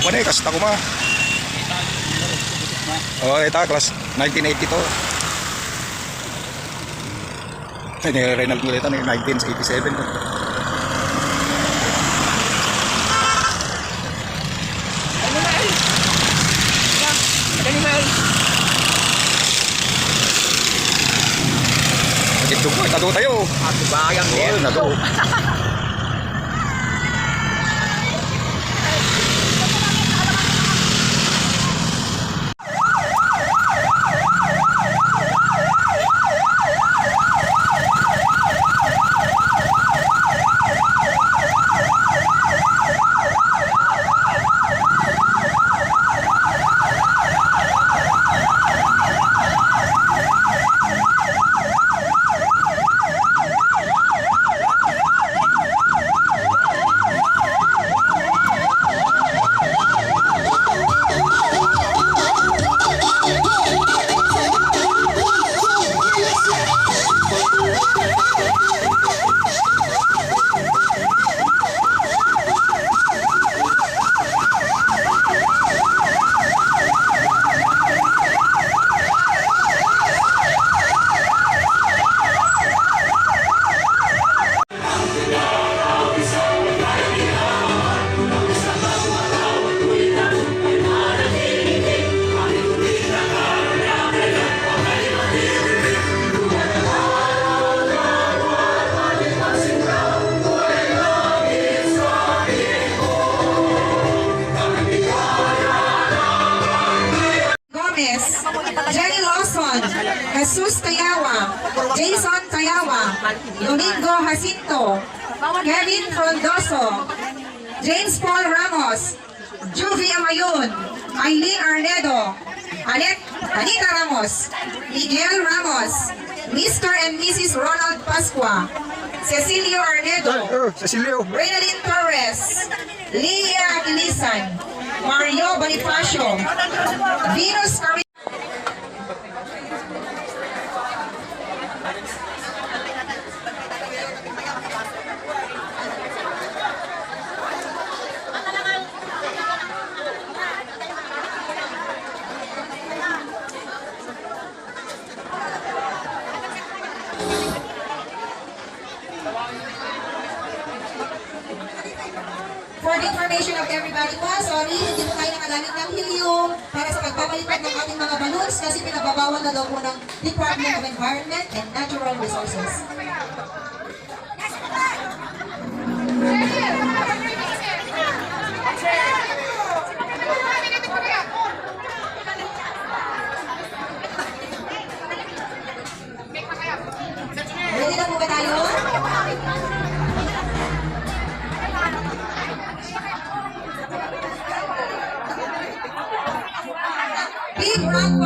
Ko pa ni, kasta ko ma. Oh, ita, class 1982. Ay, ni Reynald Muleta, ni 1987. Ito ko, itago tayo. Ako bayang Oh, din. Jesus Tayawa, Jason Tayawa, Domingo Jacinto, Kevin Frondoso, James Paul Ramos, Juvie Amayun, Eileen Arnedo, Anet, Anita Ramos, Miguel Ramos, Mr. and Mrs. Ronald Pasqua, Cecilio Arnedo, Oh, Cecilio. Reynalyn Torres, Leah Ilisan, Mario Bonifacio, Venus Cari- For information of everybody po, sorry, hindi po tayo nakagamit ng helium para sa pagpapalipad ng ating mga balloons kasi pinababawal na daw po ng Department of Environment and Natural Resources.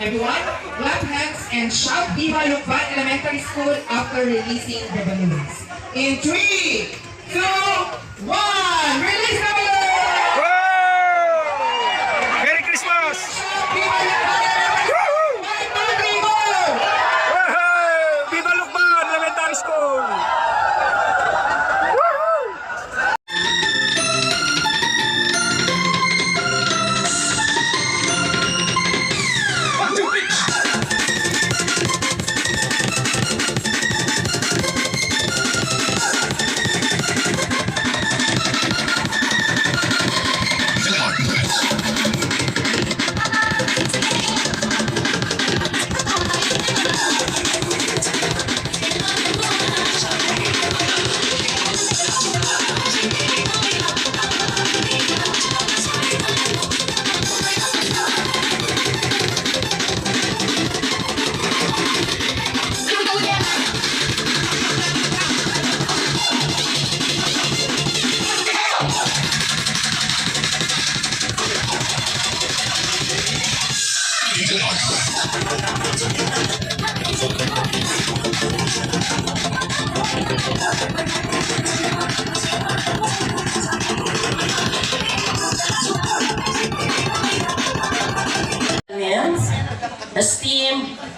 Everyone, clap hands and shout Viva Lukban Elementary School after releasing the balloons. In three, two, one, release the balloons!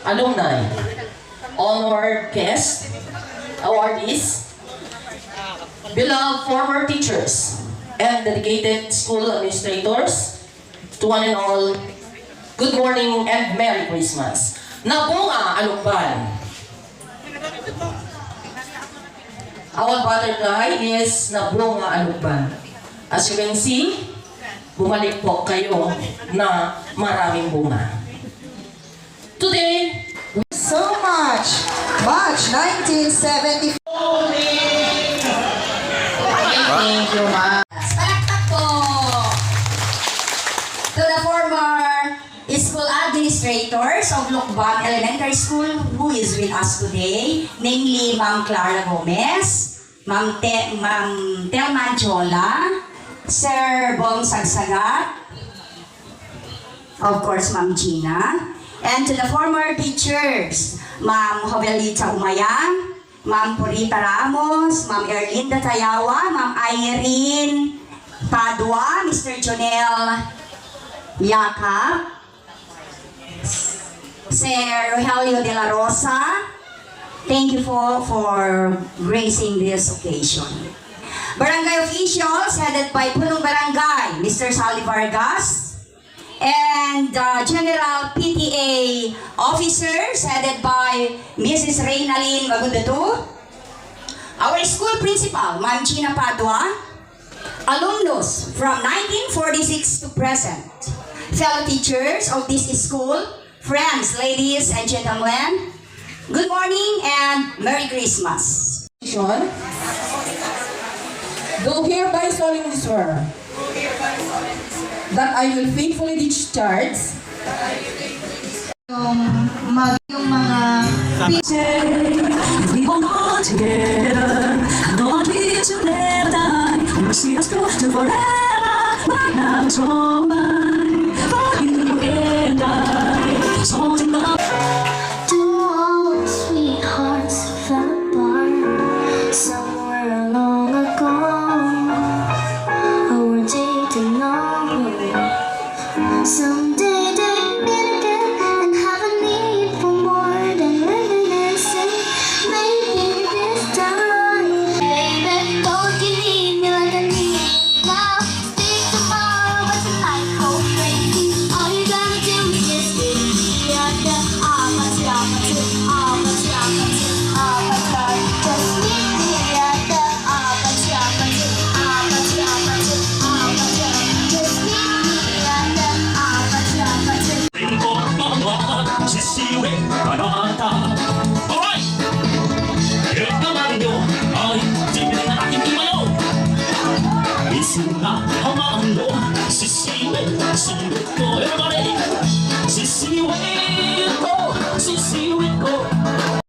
Alumni, honored guests, awardees, beloved former teachers, and dedicated school administrators, to one and all, good morning and Merry Christmas. Nabunga Alukban. Our butterfly is Nabunga Alukban. As you can see, bumalik po kayo na maraming bunga. Today! March 1974. thank you, ma'am. Palakpak po! To the former school administrators of Lukban Elementary School who is with us today, namely Ma'am Clara Gomez, Ma'am, Te Ma'am Telman Chola, Sir Bong Sagsagat, of course, Ma'am Gina, and to the former teachers, Ma'am Jovelita Umayang, Ma'am Purita Ramos, Ma'am Erlinda Tayawa, Ma'am Irene Padua, Mr. Jonel Yakap, Sir Rogelio de la Rosa, thank you for, for gracing this occasion. Barangay officials headed by Punong Barangay, Mr. Sally Vargas, and uh, General PTA officers headed by Mrs. Reynalyn Magundato, our school principal, Ma'am Gina Padua, alumnus from 1946 to present, fellow teachers of this school, friends, ladies and gentlemen, good morning and Merry Christmas. Do hereby solemnly swear that I will faithfully discharge Yung, mag, yung mga We will not together, not here to never die. We'll see us through to forever. But now it's all mine, for you and I. So in love. some Bye.